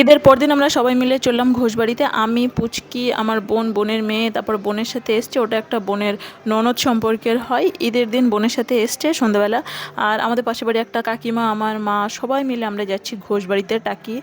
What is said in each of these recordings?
ঈদের পরদিন আমরা সবাই মিলে চললাম ঘোষবাড়িতে। আমি, পুচকি, আমার বোন, বোনের মেয়ে, তারপর বোনের সাথে এসছে, ওটা একটা বোনের ননদ সম্পর্কের হয়। ঈদের দিন বোনের সাথে এসছে সন্ধ্যাবেলা। আর আমাদের পাশে বাড়ি একটা কাকিমা, আমার মা, সবাই মিলে আমরা যাচ্ছি ঘোষবাড়িতে টাকি।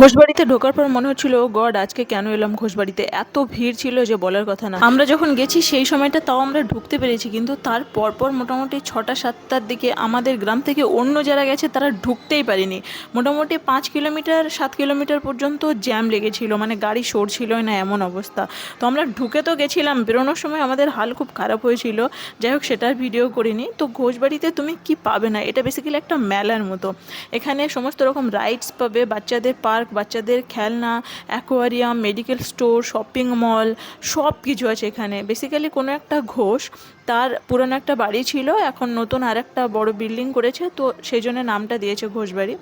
ঘোষবাড়িতে ঢোকার পর মনে হচ্ছিল গড, আজকে কেন এলাম? ঘোষবাড়িতে এত ভিড় ছিল যে বলার কথা না। আমরা যখন গেছি সেই সময়টা তাও আমরা ঢুকতে পেরেছি, কিন্তু তার পরপর মোটামুটি ছটা, সাতটার দিকে আমাদের গ্রাম থেকে অন্য যারা গেছে তারা ঢুকতেই পারেনি। মোটামুটি পাঁচ কিলোমিটার, সাত কিলোমিটার পর্যন্ত জ্যাম লেগেছিল মানে গাড়ি সরছিলই না এমন অবস্থা। তো আমরা ঢুকে তো গেছিলাম, বেরোনোর সময় আমাদের হাল খুব খারাপ হয়েছিল। যাই হোক সেটার ভিডিও করিনি। তো ঘোষবাড়িতে তুমি কি পাবে না? এটা বেসিক্যালি একটা মেলার মতো। এখানে সমস্ত রকম রাইডস পাবে, বাচ্চাদের পার্ক বাচ্চাদের খেলনা aquarium medical store shopping mall সব কিছু আছে এখানে। বেসিক্যালি কোনো একটা ঘোষ, তার পুরনো একটা বাড়ি ছিল, এখন নতুন আর একটা বড় বিল্ডিং করেছে, তো সেই জন্য নামটা দিয়েছে ঘোষবাড়ি।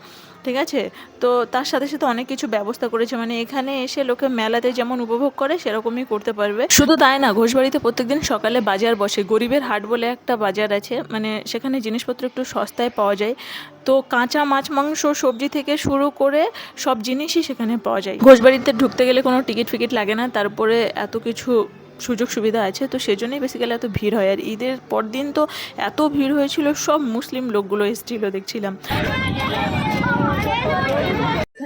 ঠিক আছে? তো তার সাথে সাথে অনেক কিছু ব্যবস্থা করেছে। মানে এখানে এসে লোকে মেলাতে যেমন উপভোগ করে, সেরকমই করতে পারবে। শুধু তাই না, ঘোষবাড়িতে প্রত্যেকদিন সকালে বাজার বসে। গরিবের হাট বলে একটা বাজার আছে। মানে সেখানে জিনিসপত্র একটু সস্তায় পাওয়া যায়। তো কাঁচা মাছ, মাংস, সবজি থেকে শুরু করে সব জিনিসই সেখানে পাওয়া যায়। ঘোষবাড়িতে ঢুকতে গেলে কোনো টিকিট ফিকিট লাগে না। তারপরে এত কিছু সুযোগ সুবিধা আছে, তো সেজন্যই বেসিক্যালি এত ভিড় হয়। আর ঈদের পর দিন তো এত ভিড় হয়েছিল, সব মুসলিম লোকগুলো এসেছিল, দেখছিলাম।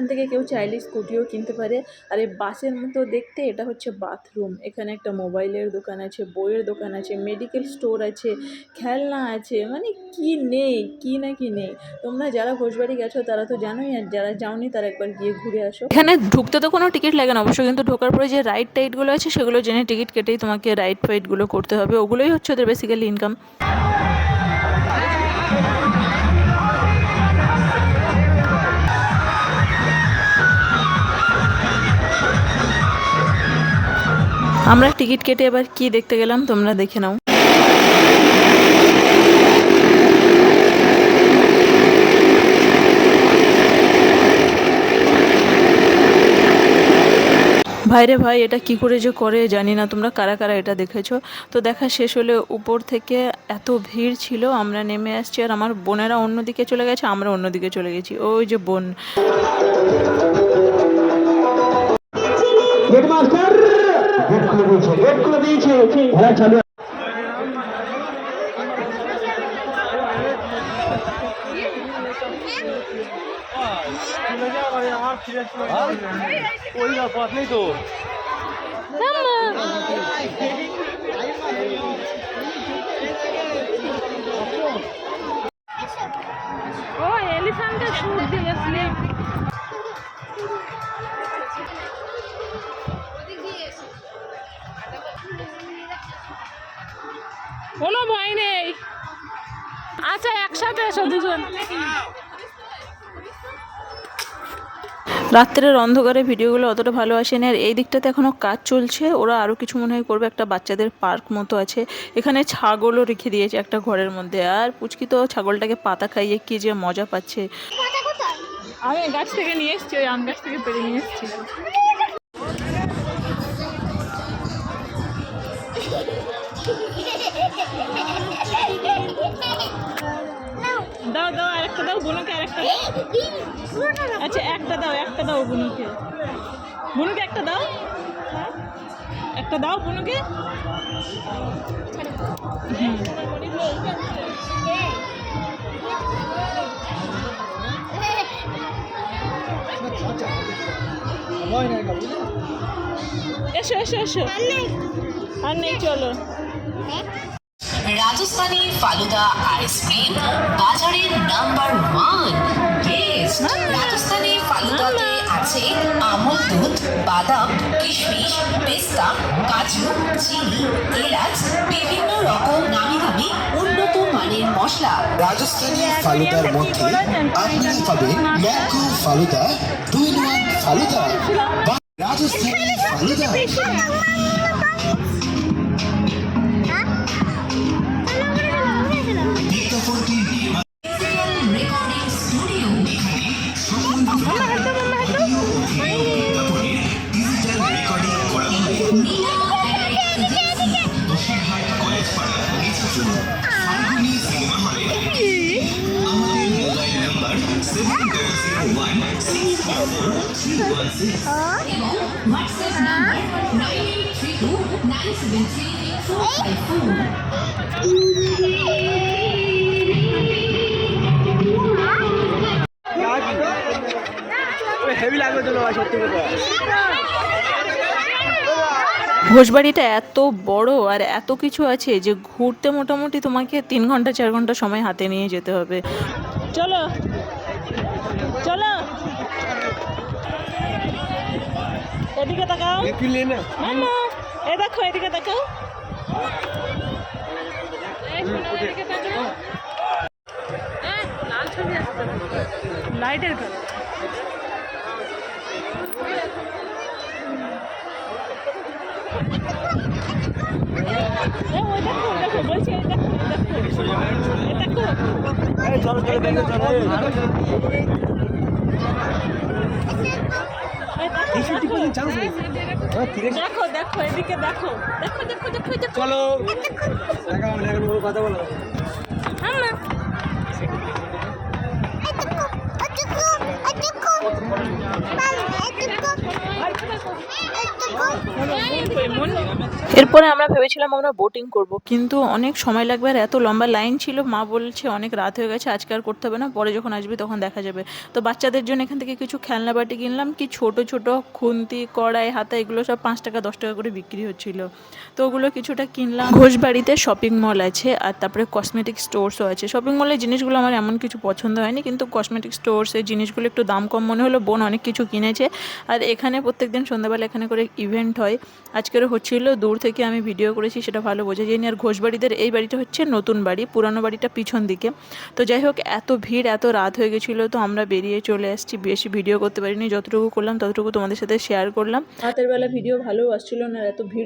এখান থেকে কেউ চাইলে স্কুটিও কিনতে পারে। আর এই বাসের মতো দেখতে এটা হচ্ছে বাথরুম এখানে একটা মোবাইলের দোকান আছে, বইয়ের দোকান আছে মেডিকেল স্টোর আছে, খেলনা আছে। মানে কি নেই? কি না কি নেই? তোমরা যারা ঘোষবাড়ি গেছো তারা তো জানোই, আর যারা যাওনি তারা একবার গিয়ে ঘুরে আসো। এখানে ঢুকতে তো কোনো টিকিট লাগে না, অবশ্য কিন্তু ঢোকার পরে যে রাইড টাইডগুলো আছে সেগুলো জেনে টিকিট কেটেই তোমাকে রাইড ফাইডগুলো করতে হবে। ওগুলোই হচ্ছে ওদের বেসিক্যালি ইনকাম আমরা টিকিট কেটে এবার কি দেখতে গেলাম তোমরা দেখে নাও। ভাইরে ভাই, এটা কি করে যে করে জানি না, তোমরা কারা কারা এটা দেখেছ? তো দেখা শেষ হলে উপর থেকে এত ভিড় ছিল, আমরা নেমে আসছি আর আমার বোনেরা অন্যদিকে চলে গেছে আমরা অন্যদিকে চলে গেছি। ওই যে বোন। গেট খুলে দিয়েছে খেলা চালু ওই না পথ নেই তো ও এসো দুজন রাত্রের অন্ধকারে ভিডিওগুলো অতটা ভালো আসেনি আর এই দিকটাতে এখনও কাজ চলছে। ওরা আরও কিছু মনে হয় করবে একটা বাচ্চাদের পার্ক মতো আছে। এখানে ছাগলও রেখে দিয়েছে একটা ঘরের মধ্যে। আর পুচকি তো ছাগলটাকে পাতা খাইয়ে কি যে মজা পাচ্ছে। আমি গাছ থেকে নিয়ে এসছি ওই আম গাছ থেকে পেরে নিয়ে এসছি। আচ্ছা একটা দাও একটা দাও বুনুকে। বুনুকে একটা দাও? একটা দাও বুনুকে। এসো এসো এসো। আর নেই, চলো। রাজস্থানি ফালুদা আইসক্রিম বাজারের নাম্বার বাদাম, কিশমিশ, পেস্তা, কাজু, চিনি, এলাচ, বিভিন্ন রকম নামি দামি উন্নত মানের মশলা। রাজস্থানী ফালুদার মধ্যে আপনি পাবেন ম্যাঙ্গো ফালুদা দুই ওয়ান ফালুদা রাজস্থানী ফালুদা। ফোর ঘোষবাড়িটা এত বড় আর এত কিছু আছে যে ঘুরতে মোটামুটি তোমাকে তিন ঘণ্টা, চার ঘণ্টা সময় হাতে নিয়ে যেতে হবে। চলো। চলো। এদিকে তাকাও। মাম্মা এ দেখো এদিকে তাকাও। লাইটের কাজ। ওই দেখো দেখো বলছি এই দেখো দেখো দেখো। দেখো দেখো এদিকে দেখো দেখো দেখো দেখো দেখো চলো আম্মা এরপরে আমরা ভেবেছিলাম আমরা বোটিং করব, কিন্তু অনেক সময় লাগবে আর এত লম্বা লাইন ছিল, মা বলছে অনেক রাত হয়ে গেছে, আজকে আর করতে হবে না, পরে যখন আসবি তখন দেখা যাবে। তো বাচ্চাদের জন্য এখান থেকে কিছু খেলনা বাটি কিনলাম, কি ছোট ছোট খুন্তি, কড়াই, হাতা, এগুলো সব পাঁচ টাকা, দশ টাকা করে বিক্রি হচ্ছিল। তো ওগুলো কিছুটা কিনলাম। ঘোষবাড়িতে শপিং মল আছে, আর তারপরে কসমেটিক স্টোর্সও আছে। শপিং মলের জিনিসগুলো আমার এমন কিছু পছন্দ হয়নি, কিন্তু কসমেটিক স্টোর্সের জিনিসগুলো একটু দাম কম মনে হলো, বোন অনেক কিছু কিনেছে। আর এখানে প্রত্যেকদিন সন্ধ্যাবেলা এখানে করে ইভেন্ট হয়। আজকেরও হচ্ছিল, দূর থেকে আমি ভিডিও করেছি, সেটা ভালো বোঝা যায়নি। আর ঘোষবাড়িদের এই বাড়িটা হচ্ছে নতুন বাড়ি, পুরানো বাড়িটা পিছন দিকে। তো যাই হোক, এত ভিড়, এত রাত হয়ে গেছিল, তো আমরা বেরিয়ে চলে আসছি। বেশি ভিডিও করতে পারিনি, যতটুকু করলাম, ততটুকু তোমাদের সাথে শেয়ার করলাম। রাতের বেলা ভিডিও ভালো আসছিল না, এত ভিড়